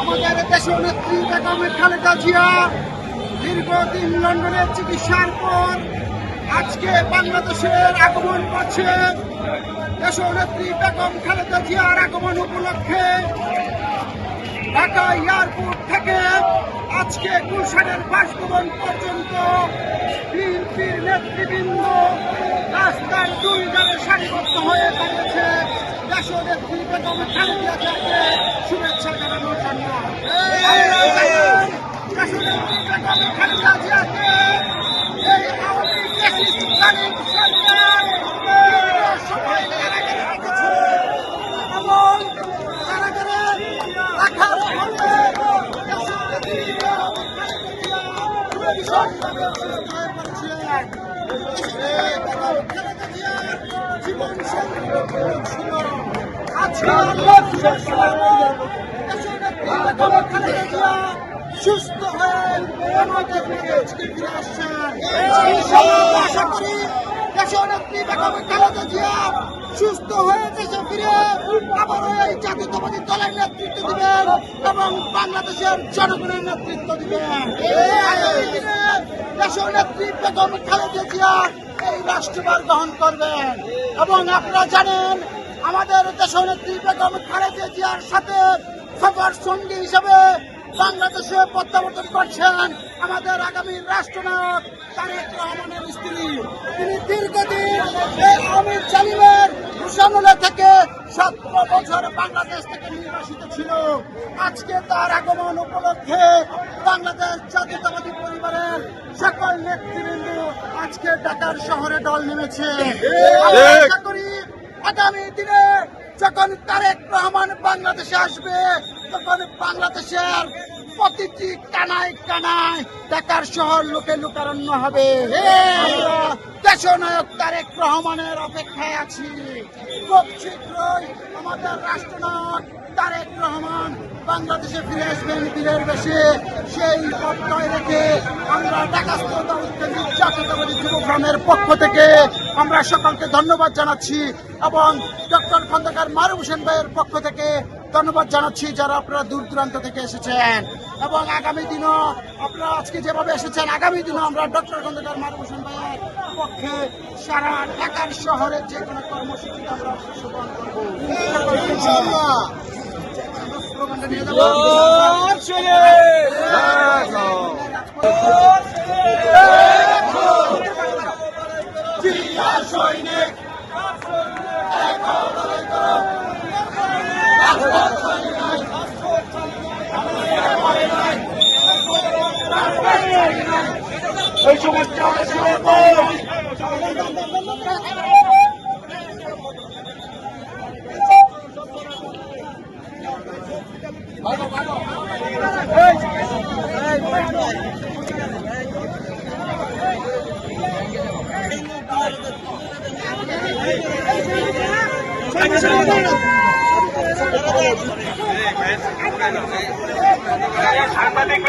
আমাদের দেশের নেত্রী বেগম খালেদা জিয়া দীর্ঘদিন লন্ডনে চিকিৎসার পর আজকে বাংলাদেশের আগমন করছে দেশের নেত্রী বেগম খালেদা জিয়ার আগমন উপলক্ষে ঢাকা এয়ারপোর্ট থেকে আজকে গুলশানের বাসভবন পর্যন্ত রাস্তার দুই ধারে সারিবদ্ধ হয়ে দাঁড়িয়েছে দেশের নেত্রী বেগম খালেদা জিয়াকে শুভেচ্ছা জানানোর জন্য। দেশের নেত্রী বেগম খালেদা জিয়াকে এই আওয়ামী ফ্যাসিস্টকালীন সরকার দীর্ঘ কারাগারে রেখেছে এবং কারাগারে রাখার ফলে দেশের নেত্রী বেগম খালেদা জিয়া ভীষণভাবে অসুস্থ হয়ে পড়ছিলেন। সুস্থ হয়ে ফিরে আসছেন। আশা করি নেত্রী বেগম খালেদা জিয়া সুস্থ হয়ে দেশে ফিরে আবারও এই জাতীয়তাবাদী দলের নেতৃত্ব দিবেন এবং বাংলাদেশের জনগণের নেতৃত্ব দিবেন। দেশের নেত্রী বেগম খালেদা জিয়া এই রাষ্ট্রভার গ্রহণ করবেন। এবং আপনারা জানেন, আমাদের দেশের নেত্রী বেগম খালেদা জিয়ার সাথে সবার সঙ্গী হিসেবে বাংলাদেশে প্রত্যাবর্তন করছেন আমাদের আগামী রাষ্ট্রনায়ক তারেক রহমানের স্ত্রী। তিনি দীর্ঘদিন এই ঘোষণা থেকে সতেরো বছর বাংলাদেশ থেকে নির্বাসিত ছিল। আজকে তার আগমন উপলক্ষে বাংলাদেশ জাতীয়তাবাদী পরিবারের সকল নেতৃবৃন্দ আজকে ঢাকার শহরে দল নেমেছে। আশা করি আগামী দিনে যখন তারেক রহমান বাংলাদেশে আসবে তখন বাংলাদেশের প্রতিটি কানায় কানায় ঢাকার শহর লোকে লোকারণ্য হবে দেশনায়ক তারেক রহমানের অপেক্ষায় আছি। খুব শীঘ্রই আমাদের রাষ্ট্রনায়ক তারেক রহমান বাংলাদেশে ফিরে আসবেন বীরের বেশে। সেই প্রত্যয় রেখে আমরা ঢাকাস্থ জাতীয়তাবাদী যুবগ্রামের পক্ষ থেকে আমরা সকলকে ধন্যবাদ জানাচ্ছি এবং ডক্টর খন্দকার মারুফ হোসেন ভাইয়ের পক্ষ থেকে ধন্যবাদ জানাচ্ছি যারা আপনারা দূর দূরান্ত থেকে এসেছেন। এবং আগামী দিনও আপনারা আজকে যেভাবে এসেছেন, আগামী দিনও আমরা ডক্টর খন্দকার হোসেন ভাইয়ের পক্ষে সারা ঢাকার শহরের যে কোনো কর্মসূচিতে আমরা সৈনিক এই সমস্ত সাংবাদিক